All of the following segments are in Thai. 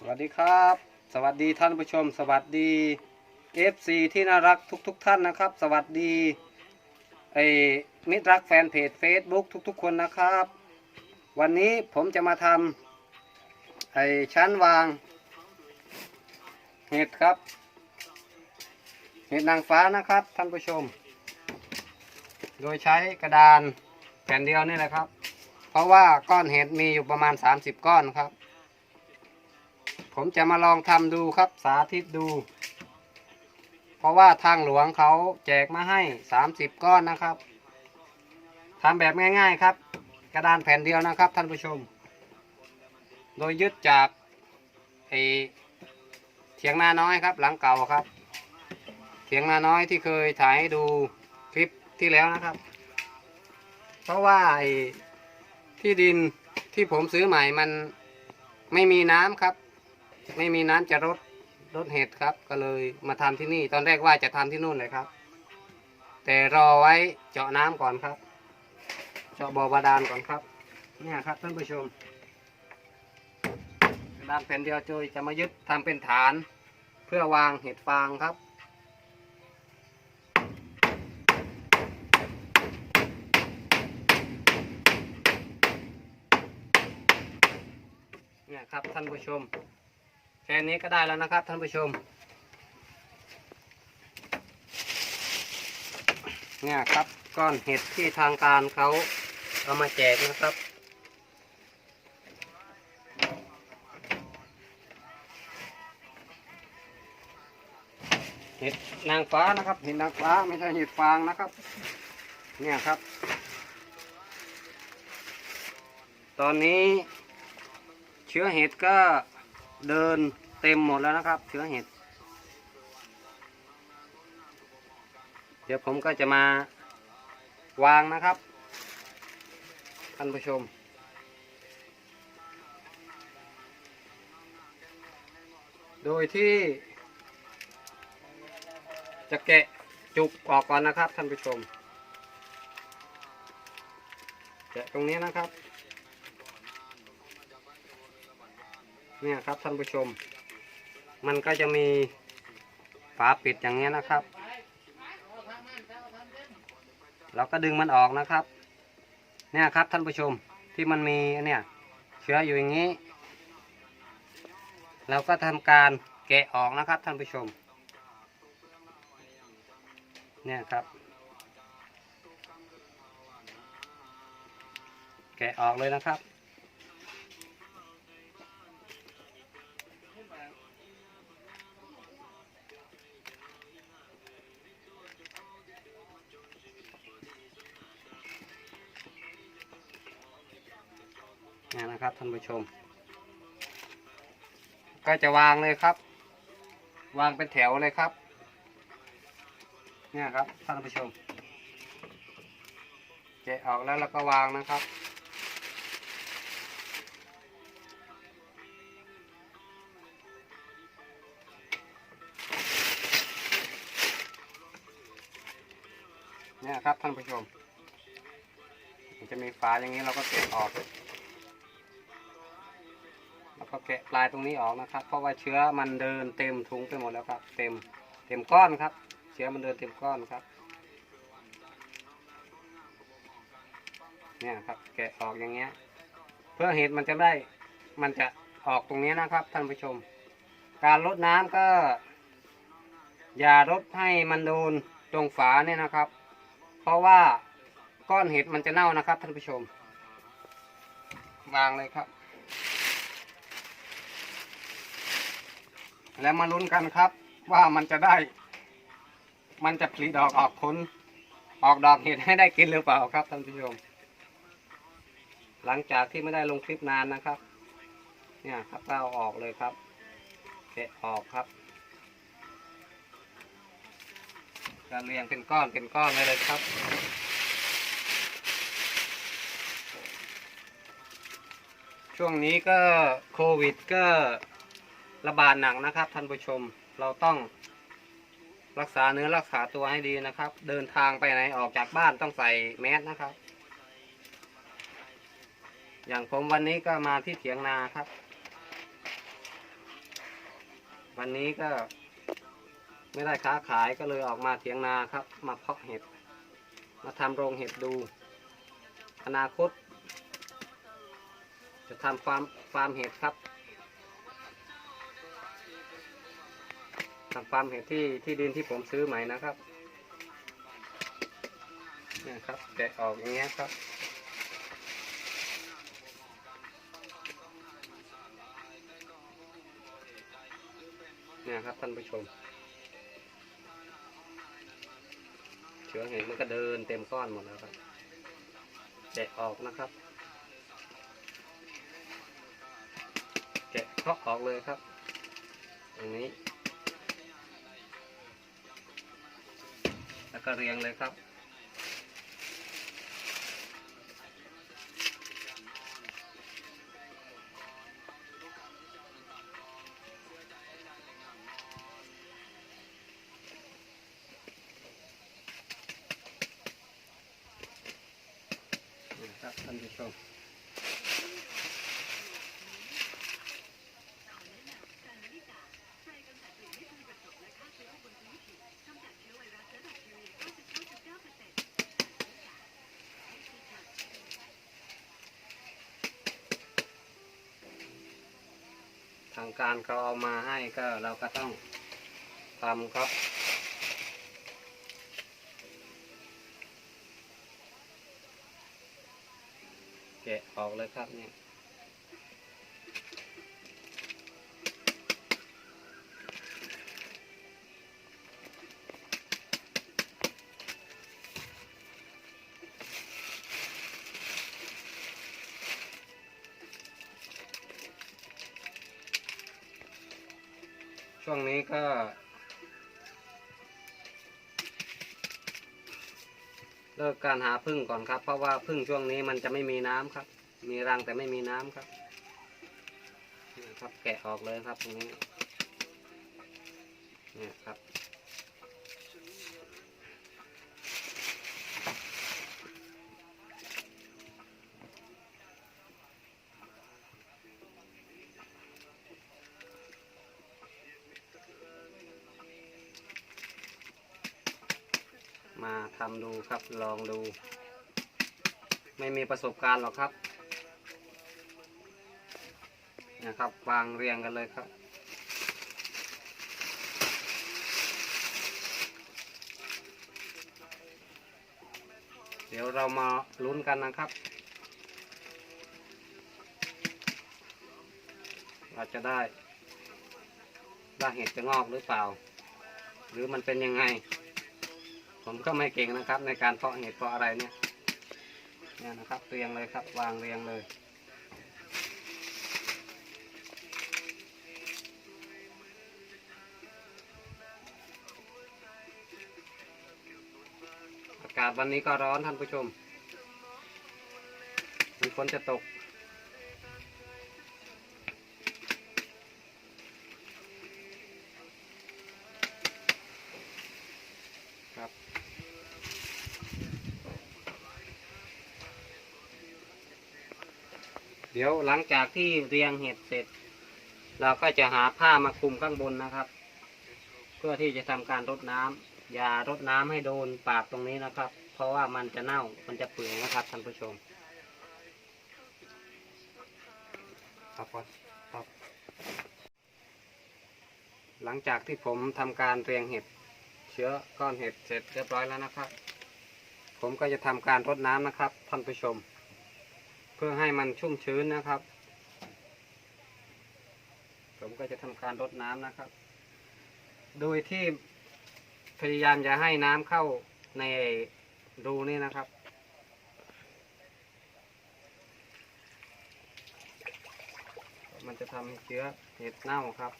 สวัสดีครับ สวัสดีท่านผู้ชม สวัสดี FC ที่น่ารักทุกๆทท่านนะครับ สวัสดีไอ้มิตรรักแฟนเพจ Facebook ทุกๆ คนนะครับ วันนี้ผมจะมาทำไอ้ชั้นวาง เห็ดครับ เห็ดนางฟ้านะครับ ท่านผู้ชม โดยใช้กระดานแผ่นเดียวนี่แหละครับ เพราะว่าก้อนเห็ดมีอยู่ประมาณ 30 ก้อนครับ ผมจะมาลองทำดูครับสาธิตดู เพราะว่าทางหลวงเขาแจกมาให้30ก้อนนะครับทำแบบง่ายๆครับ กระดานแผ่นเดียวนะครับท่านผู้ชม โดยยึดจากไอเถียงนาน้อยครับ หลังเก่าครับ เถียงนาน้อยที่เคยถ่ายให้ดูคลิปที่แล้วนะครับ เพราะว่าไอที่ดินที่ผมซื้อใหม่มันไม่มีน้ำครับ ไม่มีน้ำจะรดรดเห็ดครับ ก็เลยมาทำที่นี่ ตอนแรกว่าจะทำที่นู่นเลยครับ แต่รอไว้เจาะน้ำก่อนครับ เจาะบ่อบาดาลก่อนครับ เนี่ยครับท่านผู้ชมกระดานแผ่นเดียวโจยจะมายึดทำเป็นฐาน เพื่อวางเห็ดฟางครับ เนี่ยครับท่านผู้ชม แค่นี้ก็ได้แล้วนะครับท่านผู้ชม เนี่ยครับก้อนเห็ดที่ทางการเขาเอามาแจกนะครับเห็ดนางฟ้านะครับเห็ดนางฟ้าไม่ใช่เห็ดฟางนะครับ เนี่ยครับ ตอนนี้เชื้อเห็ดก็ เดินเต็มหมดแล้วนะครับเชื้อเห็ด เดี๋ยวผมก็จะมาวางนะครับท่านผู้ชม โดยที่ จะแกะจุกออกก่อนนะครับท่านผู้ชม แกะตรงนี้นะครับ เนี่ยครับท่านผู้ชม มันก็จะมีฝาปิดอย่างเงี้ยนะครับ เราก็ดึงมันออกนะครับ เนี่ยครับท่านผู้ชมที่มันมีเนี่ยเชื้ออยู่อย่างนี้ เราก็ทำการแกะออกนะครับท่านผู้ชม เนี่ยครับ แกะออกเลยนะครับ เนี่ยนะครับท่านผู้ชม ก็จะวางเลยครับ วางเป็นแถวเลยครับ เนี่ยครับท่านผู้ชมแกะออกแล้วแล้วก็วางนะครับ เนี่ยครับท่านผู้ชม จะมีฝาอย่างนี้เราก็แกะออก แล้วก็แกะปลายตรงนี้ออกนะครับ เพราะว่าเชื้อมันเดินเต็มถุงไปหมดแล้วครับ เต็มเต็มก้อนครับ เชื้อมันเดินเต็มก้อนครับ เนี่ยครับแกะออกอย่างเงี้ย เพื่อเห็ดมันจะได้มันจะออกตรงนี้นะครับท่านผู้ชม การลดน้ำก็ อย่ารดให้มันโดนตรงฝาเนี่ยนะครับ เพราะว่าก้อนเห็ดมันจะเน่านะครับท่านผู้ชม วางเลยครับ แล้วมาลุ้นกันครับ ว่ามันจะได้ มันจะผลิดอกออกผลออกดอกเห็ดให้ได้กินหรือเปล่าครับท่านผู้ชมหลังจากที่ไม่ได้ลงคลิปนานนะครับ เนี่ยครับเอาออกเลยครับแกะออกครับจะเรียงเป็นก้อนเป็นก้อนเลยเลยครับ ช่วงนี้ก็โควิดก็ ระบาดหนักนะครับท่านผู้ชมเราต้องรักษาเนื้อรักษาตัวให้ดีนะครับ เดินทางไปไหนออกจากบ้านต้องใส่แมสนะครับ อย่างผมวันนี้ก็มาที่เถียงนาครับ วันนี้ก็ไม่ได้ค้าขายก็เลยออกมาเถียงนาครับ มาเพาะเห็ด มาทำโรงเห็ดดู อนาคต จะทำฟาร์มฟาร์มเห็ดครับ ทำฟาร์มเห็ดที่ที่ดินที่ผมซื้อใหม่นะครับนี่ครับแกะออกอย่างเงี้ยครับเนี่ยครับท่านผู้ชม เชื้อเห็ดมันก็เดินเต็มก้อนหมดแล้วครับแกะออกนะครับแกะเคาะออกเลยครับอย่างนี้ แล้วก็เรียงเลยครับครับท่านผู้ชมางการเขาเอามาให้ก็เราก็ต้องทำครับ แกะออกเลยครับเนี่ย เลิกการหาพึ่งก่อนครับ เพราะว่าพึ่งช่วงนี้มันจะไม่มีน้ำครับ มีรังแต่ไม่มีน้ำครับนี่ครับแกะออกเลยครับตรงนี้เนี่ยครับ มาทำดูครับลองดู ไม่มีประสบการณ์หรอกครับนะครับวางเรียงกันเลยครับ เดี๋ยวเรามาลุ้นกันนะครับว่าจะได้ได้เห็ดจะงอกหรือเปล่า หรือมันเป็นยังไง ผมก็ไม่เก่งนะครับ ในการเพาะเห็ดเพาะอะไรเนี่ยเนี่ยนะครับเรียงเลยครับ วางเรียงเลย อากาศวันนี้ก็ร้อนท่านผู้ชมมันฝนจะตก ครับ เดี๋ยวหลังจากที่เรียงเห็ดเสร็จ เราก็จะหาผ้ามาคลุมข้างบนนะครับ เพื่อที่จะทำการรดน้ำอย่ารดน้ำให้โดนปากตรงนี้นะครับ เพราะว่ามันจะเน่ามันจะเปื่อยนะครับท่านผู้ชมครับครับหลังจากที่ผมทำการเรียงเห็ดเชื้อก้อนเห็ดเสร็จเรียบร้อยแล้วนะครับ ผมก็จะทำการรดน้ำนะครับท่านผู้ชม เพื่อให้มันชุ่มชื้นนะครับ ผมก็จะทำการรดน้ำนะครับ โดยที่พยายามจะให้น้ำเข้าในรูนี่นะครับ มันจะทำให้เชื้อเห็ดเน่าครับ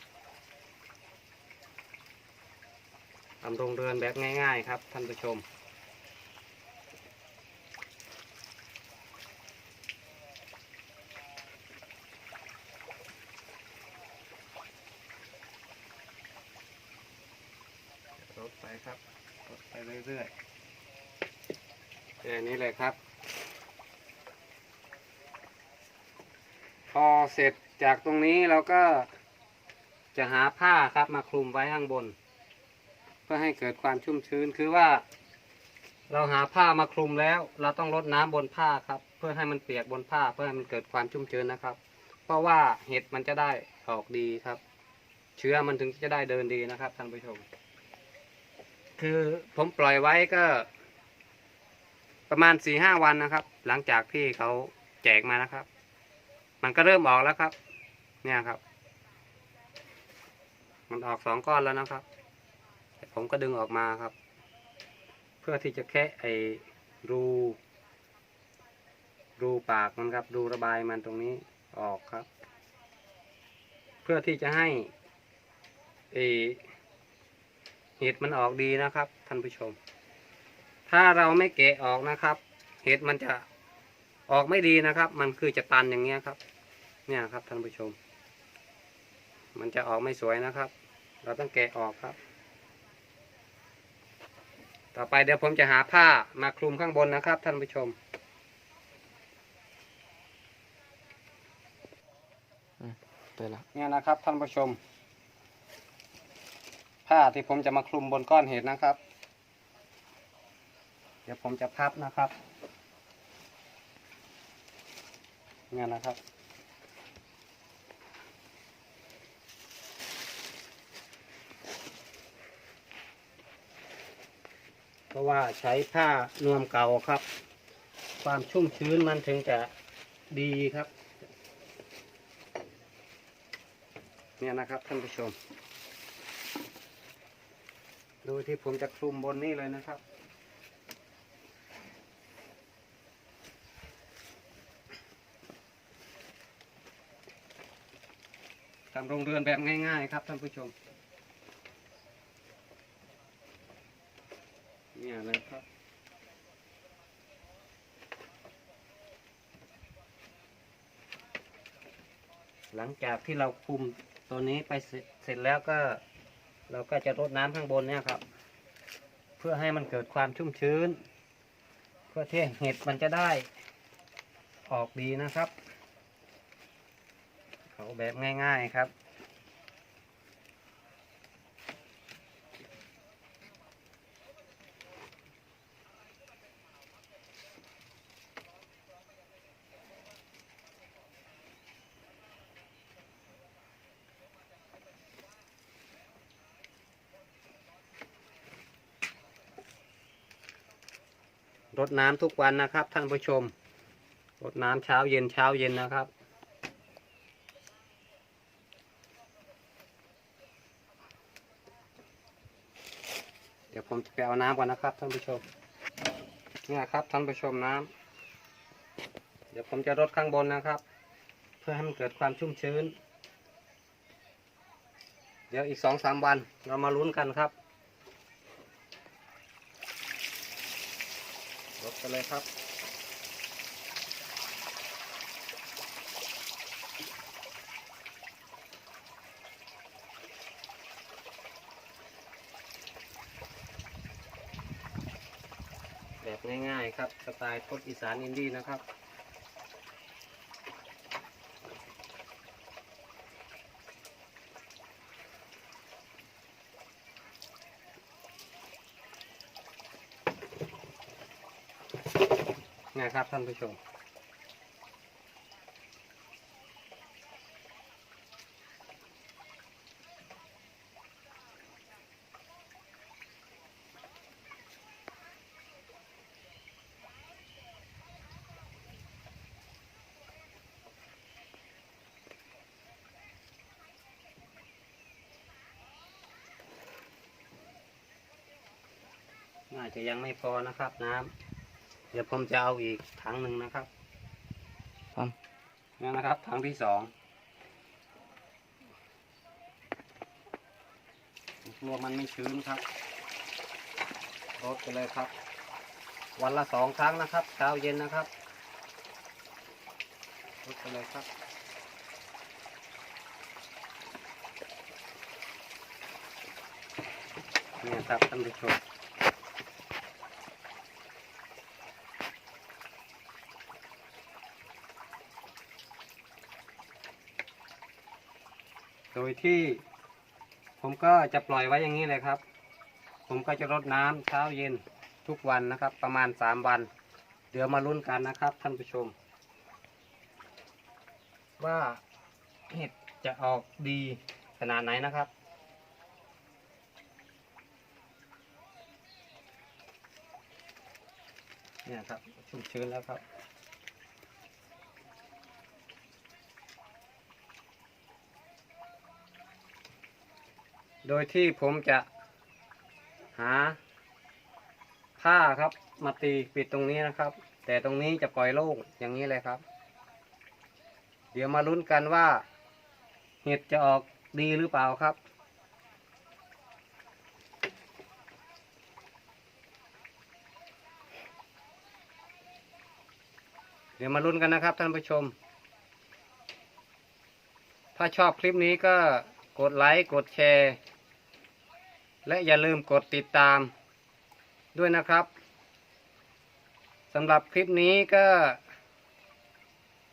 ทำโรงเรือนแบบง่าย ๆ ครับท่านผู้ชม รดไป ครับรดไปเรื่อยๆแค่นี้เลยครับ พอเสร็จจากตรงนี้เราก็จะหาผ้าครับมาคลุมไว้ข้างบน เพื่อให้เกิดความชุ่มชื้นคือว่า เราหาผ้ามาคลุมแล้ว เราต้องรดน้ำบนผ้าครับ เพื่อให้มันเปียกบนผ้า เพื่อให้มันเกิดความชุ่มชื้นนะครับ เพราะว่าเห็ดมันจะได้ออกดีครับ เชื้อมันถึงจะได้เดินดีนะครับท่านผู้ชม คือผมปล่อยไว้ก็ ประมาณสี่ห้าวันนะครับ หลังจากที่เขาแจกมานะครับ มันก็เริ่มออกแล้วครับ เนี่ยครับ มันออกสองก้อนแล้วนะครับ ผมก็ดึงออกมาครับ เพื่อที่จะแคะไอรูรูปากมันครับรูระบายมันตรงนี้ออกครับ เพื่อที่จะให้ไอ เห็ดมันออกดีนะครับท่านผู้ชม ถ้าเราไม่แกะออกนะครับ เห็ดมันจะออกไม่ดีนะครับ มันคือจะตันอย่างเงี้ยครับ เนี่ยครับท่านผู้ชม มันจะออกไม่สวยนะครับ เราต้องแกะออกครับ ต่อไปเดี๋ยวผมจะหาผ้ามาคลุมข้างบนนะครับ ท่านผู้ชมไปละเนี่ยนะครับท่านผู้ชม ผ้าที่ผมจะมาคลุมบนก้อนเห็ดนะครับ เดี๋ยวผมจะพับนะครับเนี่ยนะครับ เพราะว่าใช้ผ้านวมเก่าครับ ความชุ่มชื้นมันถึงจะดีครับ เนี่ยนะครับท่านผู้ชม ดูที่ผมจะคลุมบนนี้เลยนะครับ ทำโรงเรือนแบบง่าย ๆ ครับท่านผู้ชม เนี่ยเลยครับหลังจากที่เราคุมตัวนี้ไปเสร็จแล้วก็ เราก็จะรดน้ำข้างบนเนี่ยครับ เพื่อให้มันเกิดความชุ่มชื้น เพื่อที่เห็ดมันจะได้ออกดีนะครับ เขาแบบง่าย ๆครับ รดน้ำทุกวันนะครับ ท่านผู้ชมรดน้ำเช้าเย็นเช้าเย็นนะครับ เดี๋ยวผมจะไปเอาน้ำก่อนนะครับ ท่านผู้ชมเนี่ยครับท่านผู้ชมน้ำเดี๋ยวผมจะรดข้างบนนะครับ เพื่อให้มันเกิดความชุ่มชื้น เดี๋ยวอีกสองสามวันเรามาลุ้นกันครับ รดไปเลยครับ แบบง่ายๆครับ สไตล์พดอีสานอินดี้นะครับ นี่ครับท่านผู้ชม น่าจะยังไม่พอนะครับน้ำ เดี๋ยวผมจะเอาอีกถังหนึ่งนะครับครับนี่นะครับถังที่สองกลัวมันไม่ชื้นครับรดไปเลยครับ วันละสองครั้งนะครับ เช้าเย็นนะครับรดไปเลยครับนี่ครับท่านผู้ชม ที่ ผมก็จะปล่อยไว้อย่างนี้เลยครับ ผมก็จะรดน้ำเช้าเย็นทุกวันนะครับ ประมาณสามวัน เดี๋ยวมาลุ้นกันนะครับ ท่านผู้ชม ว่าเห็ดจะออกดีขนาดไหนนะครับเนี่ยครับชุ่มชื้นแล้วครับ โดยที่ผมจะหาผ้าครับ มาตีปิดตรงนี้นะครับ แต่ตรงนี้จะปล่อยโล่งอย่างนี้เลยครับ เดี๋ยวมาลุ้นกันว่าเห็ดจะออกดีหรือเปล่าครับเดี๋ยวมาลุ้นกันนะครับท่านผู้ชม ถ้าชอบคลิปนี้ก็กดไลค์ กดแชร์ และอย่าลืมกดติดตามด้วยนะครับสำหรับคลิปนี้ก็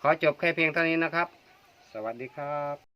ขอจบแค่เพียงเท่านี้นะครับ สวัสดีครับ